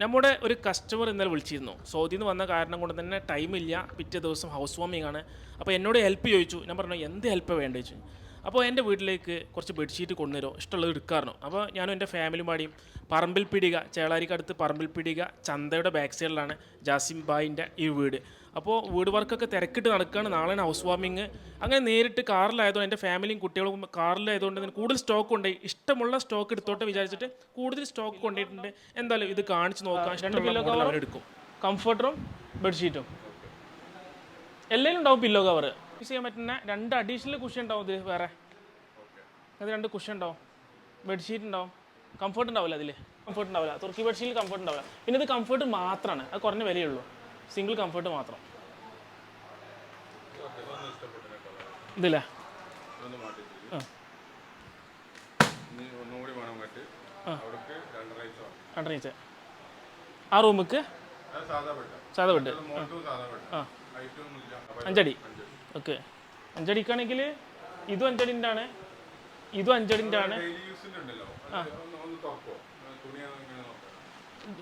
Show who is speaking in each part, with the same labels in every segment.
Speaker 1: നമ്മുടെ ഒരു കസ്റ്റമർ ഇന്നലെ വിളിച്ചിരുന്നു. സൗദിയിൽ നിന്ന് വന്ന കാരണം കൊണ്ട് തന്നെ ടൈമില്ല പിറ്റേ ദിവസം ഹൗസ് വാമിംഗ് ആണ്. അപ്പോൾ എന്നോട് ഹെൽപ്പ് ചോദിച്ചു. ഞാൻ പറഞ്ഞു എന്ത് ഹെൽപ്പ് വേണ്ടത് ചോദിച്ചു. അപ്പോൾ എന്റെ വീട്ടിലേക്ക് കുറച്ച് ബെഡ്ഷീറ്റ് കൊണ്ടുവരുമോ? ഇഷ്ടമുള്ളത് എടുക്കാറുണ്ടോ അപ്പോൾ ഞാനും എന്റെ ഫാമിലി പാടിയും പറമ്പിൽ പിടിക ചേളാരിക്കടുത്ത് പറമ്പിൽ പിടിക ചന്തയുടെ ബാക്ക് സൈഡിലാണ് ജാസിം ബായിന്റെ ഈ വീട്. അപ്പോൾ വീട് വർക്കൊക്കെ തിരക്കിട്ട് നടക്കുകയാണ്. നാളെയാണ് ഹൗസ് വാമിങ് അങ്ങനെ നേരിട്ട് കാറിലായതുകൊണ്ട് എന്റെ ഫാമിലിയും കുട്ടികളും കാറിലായതുകൊണ്ട് തന്നെ കൂടുതൽ സ്റ്റോക്ക് ഉണ്ട്. ഇഷ്ടമുള്ള സ്റ്റോക്ക് എടുത്തോട്ടെ വിചാരിച്ചിട്ട് കൂടുതൽ സ്റ്റോക്ക് കൊണ്ടിട്ടുണ്ട് എന്തായാലും ഇത് കാണിച്ച് നോക്കാം. രണ്ട് പില്ലോ കവർ എടുക്കും കംഫർട്ടറും ബെഡ്ഷീറ്റും എല്ലാവരും ഉണ്ടാവും പില്ലോ കവർ യൂസ് ചെയ്യാൻ പറ്റുന്ന രണ്ട് അഡീഷണൽ കുഷൻ ഉണ്ടാവും ഇത് വേറെ. അത് രണ്ട് കുഷൻ ഉണ്ടാവും. ബെഡ്ഷീറ്റ് ഉണ്ടാവും. കംഫർട്ട് ഉണ്ടാവില്ല അതിൽ കംഫർട്ട് ഉണ്ടാവില്ല. തുർക്കി ബെഡ്ഷീറ്റിൽ കംഫർട്ട് ഉണ്ടാവില്ല. പിന്നെ ഇത് കംഫർട്ട് മാത്രമാണ് അത് കുറഞ്ഞ വിലയുള്ളൂ. സിംഗിൾ കംഫർട്ട് മാത്രം. ഇതില്ലേ. ആ. റൂമിക്ക്
Speaker 2: സാധാ ബെഡ്
Speaker 1: ആ. അഞ്ചടി. ഓക്കെ. അഞ്ചടിക്കാണെങ്കിൽ ഇതും അഞ്ചടിന്റെ ആണ് ഇതും അഞ്ചടിന്റെ ആണ്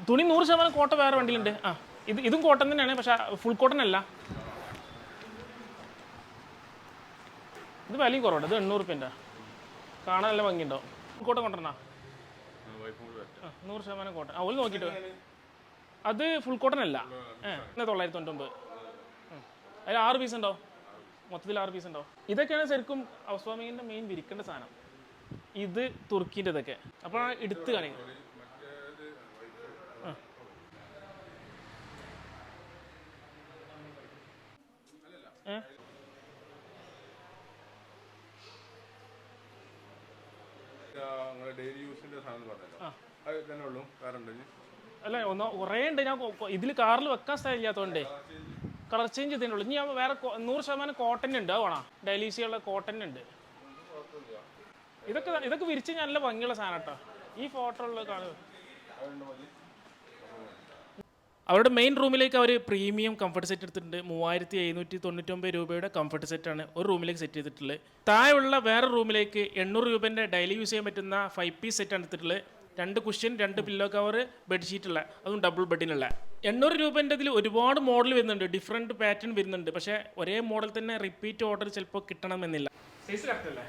Speaker 2: തുണി
Speaker 1: നൂറ് ശതമാനം കോട്ട വേറെ വണ്ടിയിലുണ്ട്. ആ ഇത് ഇതും കോട്ടൺ തന്നെയാണ് പക്ഷെ ഫുൾ കോട്ടൺ അല്ല. ഇത് വിലയും കുറവുണ്ട് ഇത് എണ്ണൂറ് റുപ്യന്റെ. കാണാൻ നല്ല ഭംഗിയുണ്ടാവും. ഫുൾ കോട്ടൺ ആ നൂറ് ശതമാനം കോട്ടൺ. ആ ഒരു നോക്കിയിട്ട് അത് ഫുൾ കോട്ടൺ അല്ല. ഏ തൊള്ളായിരത്തി തൊണ്ണൂറ്റൊമ്പത്. അതിൽ ആറ് പീസ് ഉണ്ടോ? മൊത്തത്തിൽ ആറ് പീസ് ഉണ്ടോ? ഇതൊക്കെയാണ് ശരിക്കും ഹൗസ് വാമിങ്ങിന്റെ മെയിൻ വിരിക്കേണ്ട സാധനം. ഇത് തുർക്കിന്റെ ഇതൊക്കെ അപ്പോൾ എടുത്ത് കാണിക്കും. ആ. ഏ?
Speaker 2: ഡെയിലി യൂസിന്റെ സാധനം പറഞ്ഞല്ലോ. അത് തന്നെ ഉള്ളൂ. വേറെ ഉണ്ടോ
Speaker 1: അല്ല ഒന്ന് കുറേ ഉണ്ട്. ഞാൻ ഇതിൽ കാറിൽ വെക്കാൻ സ്ഥലമില്ലാത്തതുകൊണ്ടേ കളർ ചേഞ്ച് ചെയ്തേ ഉള്ളൂ. ഇനി വേറെ നൂറ് ശതമാനം കോട്ടൺ ഉണ്ട്. വേണം. ഡൈലീസിയുള്ള കോട്ടൺ ഉണ്ട്. ഇതൊക്കെ ഇതൊക്കെ വിരിച്ച് നല്ല ഭംഗിയുള്ള സാധനം കേട്ടോ. ഈ ഫോട്ടോ ഉള്ള കാണുക അവരുടെ മെയിൻ റൂമിലേക്ക് അവർ പ്രീമിയം കംഫർട്ട് സെറ്റ് എടുത്തിട്ടുണ്ട്. മൂവായിരത്തി എഴുന്നൂറ്റി തൊണ്ണൂറ്റൊമ്പത് രൂപയുടെ കംഫർട്ട് സെറ്റാണ് ഒരു റൂമിലേക്ക് സെറ്റ് ചെയ്തിട്ടുള്ളത്. താഴെയുള്ള വേറെ റൂമിലേക്ക് എണ്ണൂറ് രൂപേന്റെ ഡെയിലി യൂസ് ചെയ്യാൻ പറ്റുന്ന ഫൈവ് പീസ് സെറ്റാണ് എടുത്തിട്ടുള്ളത്. രണ്ട് കുഷ്യൻ രണ്ട് പില്ലോ കവർ ബെഡ്ഷീറ്റുള്ള അതും ഡബിൾ ബെഡിനുള്ള എണ്ണൂറ് രൂപേന്റെ ഇതിൽ ഒരുപാട് മോഡൽ വരുന്നുണ്ട്. ഡിഫറെന്റ് പാറ്റേൺ വരുന്നുണ്ട്. പക്ഷേ ഒരേ മോഡൽ തന്നെ റിപ്പീറ്റ് ഓർഡർ ചിലപ്പോൾ കിട്ടണമെന്നില്ല. സൈസ് കറക്റ്റ് അല്ലേ?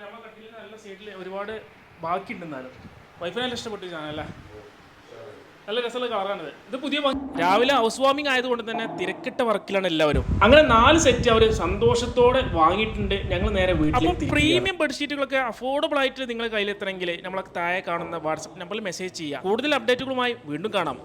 Speaker 1: നമ്മുടെ കട്ടിലിൽ നല്ല സൈഡിൽ ഒരുപാട് ബാക്കിയുണ്ടെന്നാലും വൈഫിനെ നല്ല ഇഷ്ടപ്പെട്ടു ചാനല്ലേ നല്ല രസമുള്ള കളറാണിത്. ഇത് പുതിയ രാവിലെ ഹൗസ് വാമിംഗ് ആയതുകൊണ്ട് തന്നെ തിരക്കിട്ട വർക്കിലാണ് എല്ലാവരും. അങ്ങനെ നാല് സെറ്റ് അവർ സന്തോഷത്തോടെ വാങ്ങിയിട്ടുണ്ട്. ഞങ്ങൾ നേരെ വീട്ടിൽ പ്രീമിയം ബെഡ്ഷീറ്റുകളൊക്കെ അഫോർഡബിൾ ആയിട്ട് നിങ്ങളുടെ കയ്യിലെത്തണമെങ്കിൽ നമ്മളെ താഴെ കാണുന്ന വാട്സപ്പ് നമ്പറിൽ മെസ്സേജ് ചെയ്യുക. കൂടുതൽ അപ്ഡേറ്റുകളുമായി വീണ്ടും കാണാം.